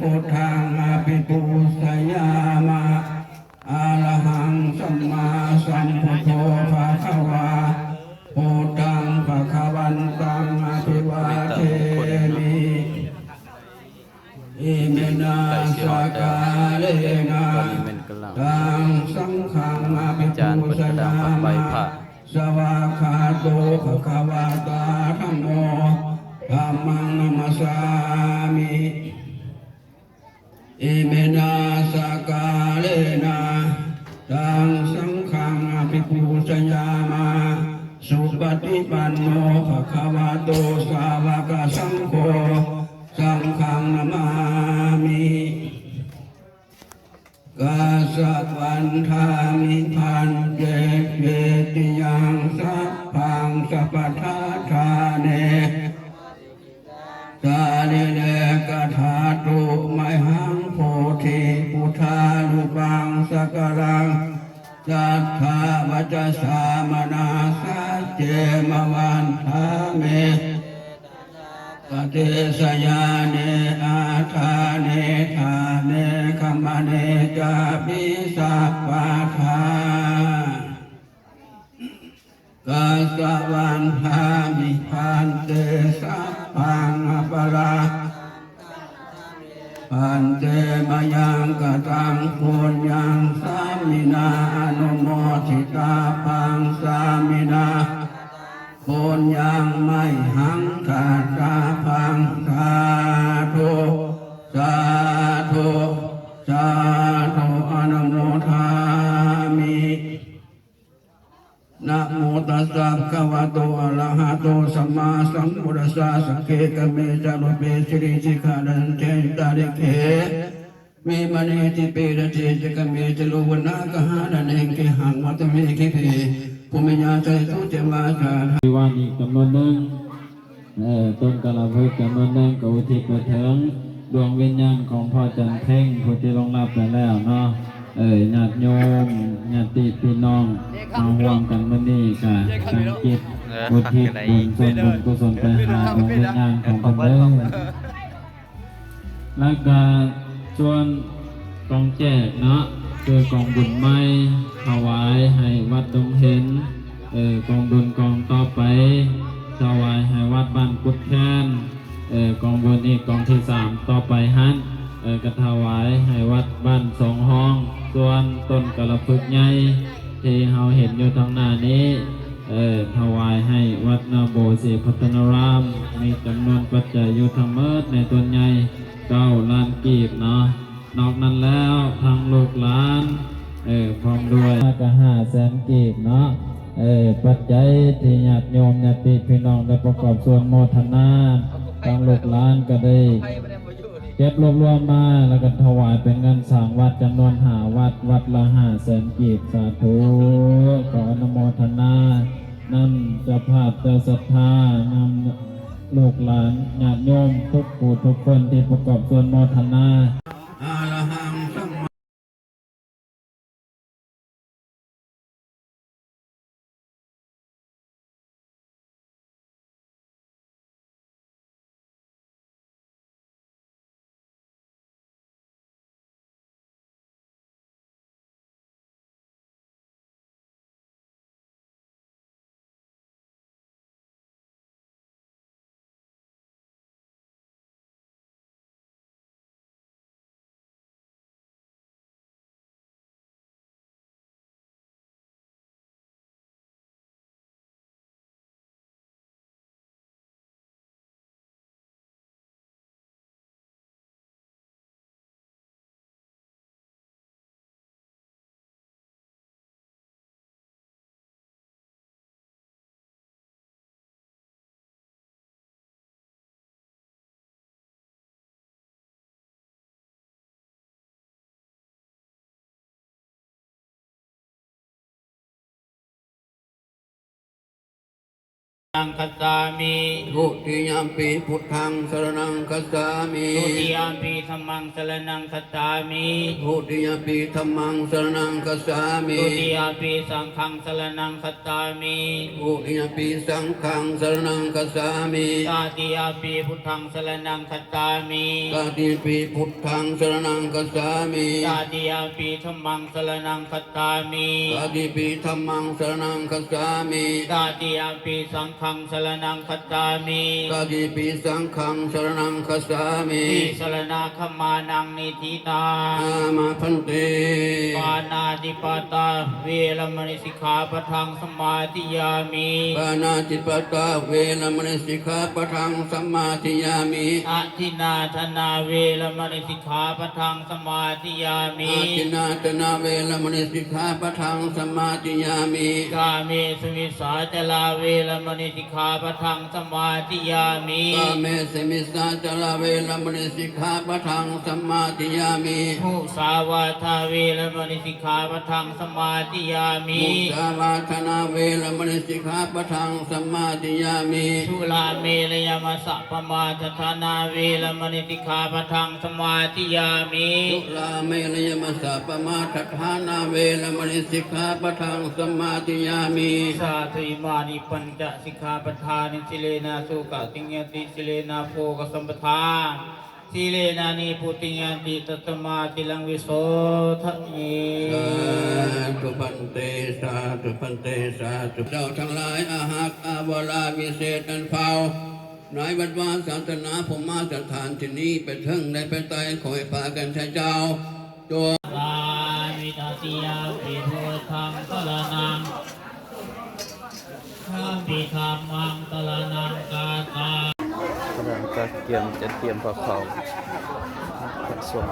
พุทธังอภิปุสยามะอาลหังสัมมาสัมพุทโธภะคะวาพุทธังภะคะวันตังอภิวาเทมิอิมินาสกาเลนะตังสังฆังอภิปุสยามะสวาคาโตภะคะวาตาธรรมโมธรรมังนมัสสามิ อิเมนาสกาเลนะตังสังฆังอภิปูชยามาสุปฏิปันโนภะคะวะโตสาวกสังโฆสังฆังนามามิกาสะวันทามิพันเจเวติยังสัพพังสัพพทาทาเนสาลิเลกถา สัทธาวัจสามนาสัจเจมวันทาเมปฏิสยาเนอาทาเนทาเนขมเนจาปิสัพปะทากาสวันทามิพันเตสัพพังอปรา ปันเตมยังกตังปุญญังสามินาอนุโมทิตาปังสามินาปุญญังไม่หังขาตาพังสา สัมมาสัมพุทธัสสะสักเคกะเมจารุเปสิริสิกขาดันเทตาริเควิมณีติเปรเทจกะเมจโลวนะกหานันเองเกหังวัตเมคิเพภูมิญาใจสุเจมาจามีวันอีกจำนวนหนึ่งเอ่อต้นกระพึกจำนวนหนึ่งก็อุทิศไปถึงดวงวิญญาณของพ่อจันเพ่งผู้ที่ลงรับไปแล้วเนาะเอ่ยญาติโยมญาติพี่น้องมาห่วงกันมื้อนี้ก็ตั้ งจิตอุทิศบุญส่วนบุญกุศลไปหาดวงวิญญาณของเพิ่นเด้อแล้วก็ส่วนกองแจกเนาะคือกองบุญไม้ถวายให้วัดดงเห็นเออกองบุญกองต่อไปถวายให้วัดบ้านกุดแคนเออกองบุญอีกกองที่สามต่อไปฮันเออกระถวายให้วัดบ้านสองห้อง ส่วนต้นกระพึกใหญ่ที่เราเห็นอยู่ทางหน้านี้ เออถวายให้วัดนาโบศรีพัฒนาราม มีจำนวนปัจจัยอยู่ทั้งหมดในตัวใหญ่เก้าล้านกีบเนาะนอกนั้นแล้วทางลูกหลานเออพร้อมด้วยก็ห้าแสนกีบเนาะเออปัจจัยที่ญาติโยมญาติพี่น้องได้ประกอบส่วนโมทนาทางลูกหลานก็ได้ ก็บรวบรวมมาแล้วก็ถวายเป็นเงินสางวัดจำนวนหาวัดวัดละห้าแสนกีบสาธุขออนุโมทนานำเจ้าภาพเจ้าศรัทธานำลูกหลานญาติโยมทุกผู้ทุกคนที่ประกอบส่วนโมทนา นังคัสสามิทุติยมปีพุทธังสรณังคัสสามิทุติยามปีธรรมังสรนังคัสสามิทุติยมปีธัมมังสรณังคัสสามิทุติยามปีสังฆังสรนังคัสสามิทุติยมปีสังฆังสรณังคัสสามิตาติยามปีพุทธังสรนังคัสสามิตติยมปีพุทธังสรณังคัสสามิตาติยามปีธรรมังสรนังคัสสามิตติปีธัมมังสรณังคัสสามิตาติยามปีสังฆฆังสรนังคัจฉามิตติปิสังขังสรนังคัสสามิติสรณาขมานังนิทิตาอามาพันเตปานาติปาตาเวรมณีสิกขาปะทังสมาธิยามิปานาติปตาเวรมณีสิกขาปะทังสัมมาทิยามิอะทินาธนาเวรมณีสิกขาปะทังสมาธิยามิอาทินาตนาเวรมณีสิกขาปะทังสัมมาทิยามิกาเมสุมิสาจลาเวรมณีสิกขาปะทังสมาธิยามิกาเมสมิสาจลาเวรมณีสิกขาปะทังสัมมาทิยามิมุสาวาทาเวรมณีสิกขาปะทังสมาธิยามิมุสาวาทนาเวรมณีสิกขาปะทังสัมมาทิยามิทุลาเมรยมัสสะปมาทธานาเวรมณีสิกขาปะทังสมาธิยามิสุลาเมรยมัสสะปมาทัฏฐานาเวรมณีสิกขาปะทังสัมมาทิยามิสาธุอิมานิปัญจสิกขาปทานิสิเลนะสุกติงยติสิเลนะโภกสัมปทาสิเลนะนิพุติงยติตัตมาติลังวิโสทะเยสาธุพันเตสาธุพันเตสาธุเจ้าทั้งหลายอาหักอาวลาวิเศษอันเฝ้าในวัดวาศาสนาผมมาสถานที่นี้ไปถึงในไปไตขอให้พากันใช้เจ้าจงลาวิตาติยาปิพุทธังตละนังข้า ปิธรรมังตละนังกาตากำลังจะเตรียมจะเตรียมพอเขาผสม